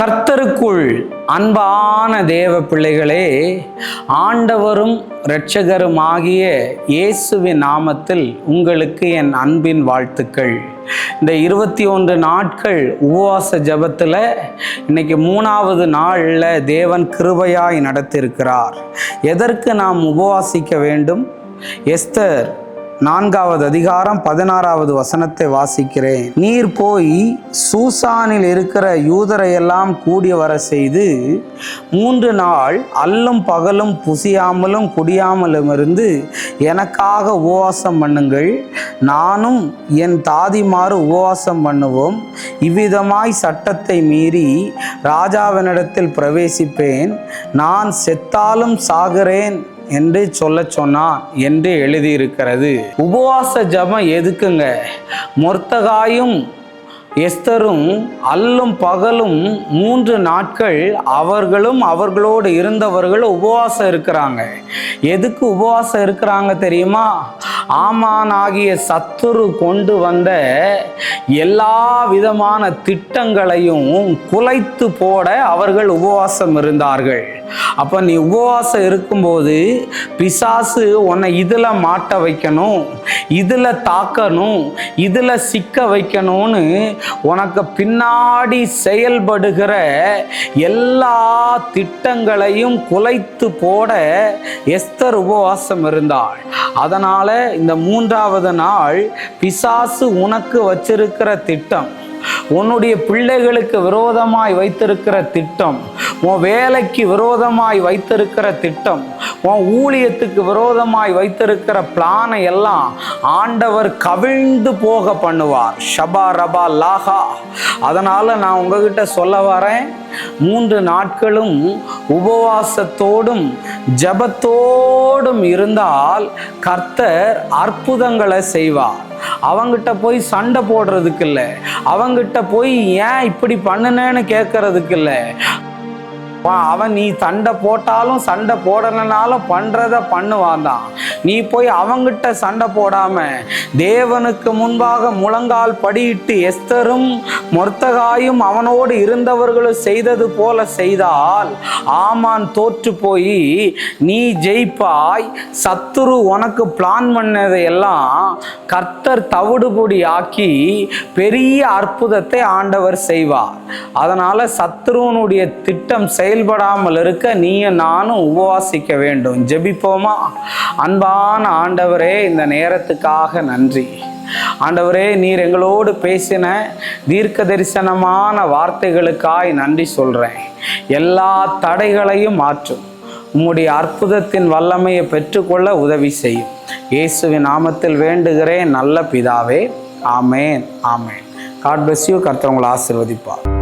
கர்த்தருக்குள் அன்பான தேவ பிள்ளைகளே ஆண்டவரும் இரட்சகருமாகிய இயேசுவின் நாமத்தில் உங்களுக்கு என் அன்பின் வாழ்த்துக்கள். இந்த இருபத்தி ஒன்று நாட்கள் உபவாச ஜபத்தில் இன்னைக்கு மூணாவது நாளில் தேவன் கிருபையாய் நடத்தியிருக்கிறார் எதற்கு நாம் உபவாசிக்க வேண்டும்? எஸ்தர் நான்காவது அதிகாரம் பதினாறாவது வசனத்தை வாசிக்கிறேன். நீர் போய் சூசானில் இருக்கிற யூதரையெல்லாம் கூடி வர செய்து மூன்று நாள் அல்லும் பகலும் புசியாமலும் குடியாமலும் இருந்து எனக்காக உபவாசம் பண்ணுங்கள். நானும் என் தாதிமாறு உபவாசம் பண்ணுவோம். இவ்விதமாய் சட்டத்தை மீறி ராஜாவினிடத்தில் பிரவேசிப்பேன். நான் செத்தாலும் சாகிறேன். என்று சொல்ல சொன்னான் என்று எழுதியிருக்கிறது. உபவாச ஜபம் எதுக்குங்க? மொர்த்தகாயும் எஸ்தரும் அல்லும் பகலும் மூன்று நாட்கள் அவர்களும் அவர்களோடு இருந்தவர்கள் உபவாசம் இருக்கிறாங்க. எதுக்கு உபவாசம் இருக்கிறாங்க தெரியுமா? ஆமான் ஆகிய சத்துரு கொண்டு வந்த எல்லா விதமான திட்டங்களையும் குலைத்து போட அவர்கள் உபவாசம் இருந்தார்கள். அப்போ நீ உபவாசம் இருக்கும்போது பிசாசு உன்னை இதில் மாட்ட வைக்கணும் இதில் தாக்கணும் இதில் சிக்க வைக்கணும்னு உனக்கு பின்னாடி செயல்படுகிற எல்லா திட்டங்களையும் குலைத்து போட எஸ்தர் உபவாசம் இருந்தாள். அதனால் இந்த மூன்றாவது நாள் பிசாசு உனக்கு வச்சிருக்கிற திட்டம். உன்னுடைய பிள்ளைகளுக்கு விரோதமாய் வைத்திருக்கிற திட்டம். உன் வேலைக்கு விரோதமாய் வைத்திருக்கிற திட்டம். உன் ஊழியத்துக்கு விரோதமாய் வைத்திருக்கிற பிளானை எல்லாம் ஆண்டவர் கவிழ்ந்து போக பண்ணுவார். ஷபா ரபா லாஹா அதனால் நான் உங்ககிட்ட சொல்ல வரேன் மூன்று நாட்களும் உபவாசத்தோடும் ஜபத்தோடும் இருந்தால் கர்த்தர் அற்புதங்களை செய்வார். அவங்கிட்ட போய் சண்டை போடுறதுக்கு இல்லை. அவங்கிட்ட போய் ஏன் இப்படி பண்ணுனேன்னு கேட்கறதுக்கு இல்லை. அவன் நீ சண்டை போட்டாலும் சண்டை போடலைனாலும் பண்ணுறத பண்ணுவான் தான். நீ போய் அவங்கிட்ட சண்டை போடாம தேவனுக்கு முன்பாக முழங்கால் படியிட்டு எஸ்தரும் மொர்த்தகாயும் அவனோடு இருந்தவர்களும் செய்தது போல செய்தால் ஆமான் தோற்று போய் நீ ஜெயிப்பாய் சத்துரு உனக்கு பிளான் பண்ணதையெல்லாம் கர்த்தர் தவிடுபொடி ஆக்கி பெரிய அற்புதத்தை ஆண்டவர் செய்வார். அதனால சத்துருவனுடைய திட்டம் செய் செயல்படாமல் இருக்க நீயும் நானும் உபவாசிக்க வேண்டும். ஜெபிப்போமா? அன்பான ஆண்டவரே இந்த நேரத்துக்காக நன்றி. ஆண்டவரே நீர் எங்களோடு பேசின தீர்க்க தரிசனமான வார்த்தைகளுக்காய் நன்றி சொல்கிறேன் எல்லா தடைகளையும் மாற்றும். உம்முடைய அற்புதத்தின் வல்லமையை பெற்றுக்கொள்ள உதவி செய்யும். இயேசுவின் நாமத்தில் வேண்டுகிறேன் நல்ல பிதாவே. ஆமேன் ஆமேன். காட் பிளஸ் யூ கர்த்தவங்களை ஆசிர்வதிப்பார்.